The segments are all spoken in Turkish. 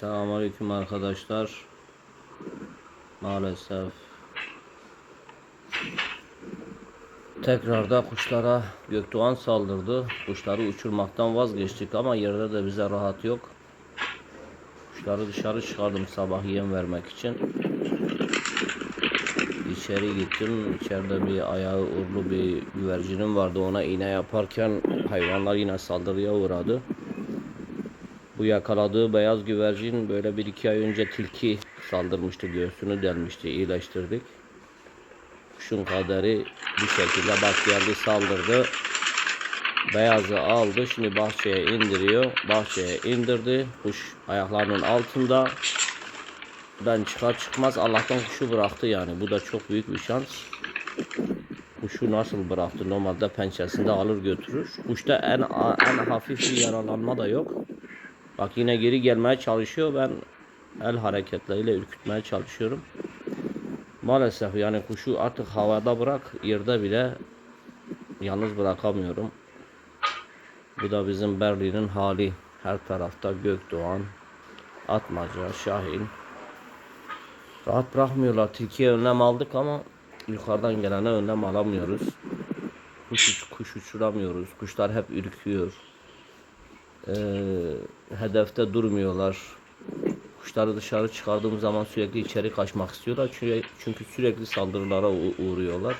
Selamünaleyküm arkadaşlar. Maalesef tekrarda kuşlara Gökdoğan saldırdı. Kuşları uçurmaktan vazgeçtik ama yerde de bize rahat yok. Kuşları dışarı çıkardım sabah yem vermek için. İçeri gittim. İçeride bir ayağı uğurlu bir güvercinim vardı. Ona iğne yaparken hayvanlar yine saldırıya uğradı. Bu yakaladığı beyaz güvercin böyle bir iki ay önce tilki saldırmıştı göğsünü delmişti iyileştirdik. Kuşun kaderi bu şekilde bak geldi saldırdı. Beyazı aldı şimdi bahçeye indiriyor. Bahçeye indirdi. Kuş ayaklarının altında. Ben çıkar çıkmaz Allah'tan kuşu bıraktı yani. Bu da çok büyük bir şans. Kuşu nasıl bıraktı? Normalde pençesinde alır götürür. Kuşta en en hafif bir yaralanma da yok. Bak yine geri gelmeye çalışıyor. Ben el hareketleriyle ürkütmeye çalışıyorum. Maalesef yani kuşu artık havada bırak yerde bile yalnız bırakamıyorum. Bu da bizim Berlin'in hali. Her tarafta Gökdoğan, Atmaca, Şahin. Rahat bırakmıyorlar. Tilkiye önlem aldık ama yukarıdan gelene önlem alamıyoruz. Kuş, kuş uçuramıyoruz. Kuşlar hep ürküyor. Ee, hedefte durmuyorlar. Kuşları dışarı çıkardığım zaman sürekli içeri kaçmak istiyorlar. Çünkü, çünkü sürekli saldırılara uğruyorlar.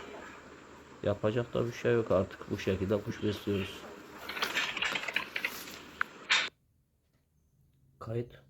Yapacak da bir şey yok artık. Bu şekilde kuş besliyoruz. Kayıt.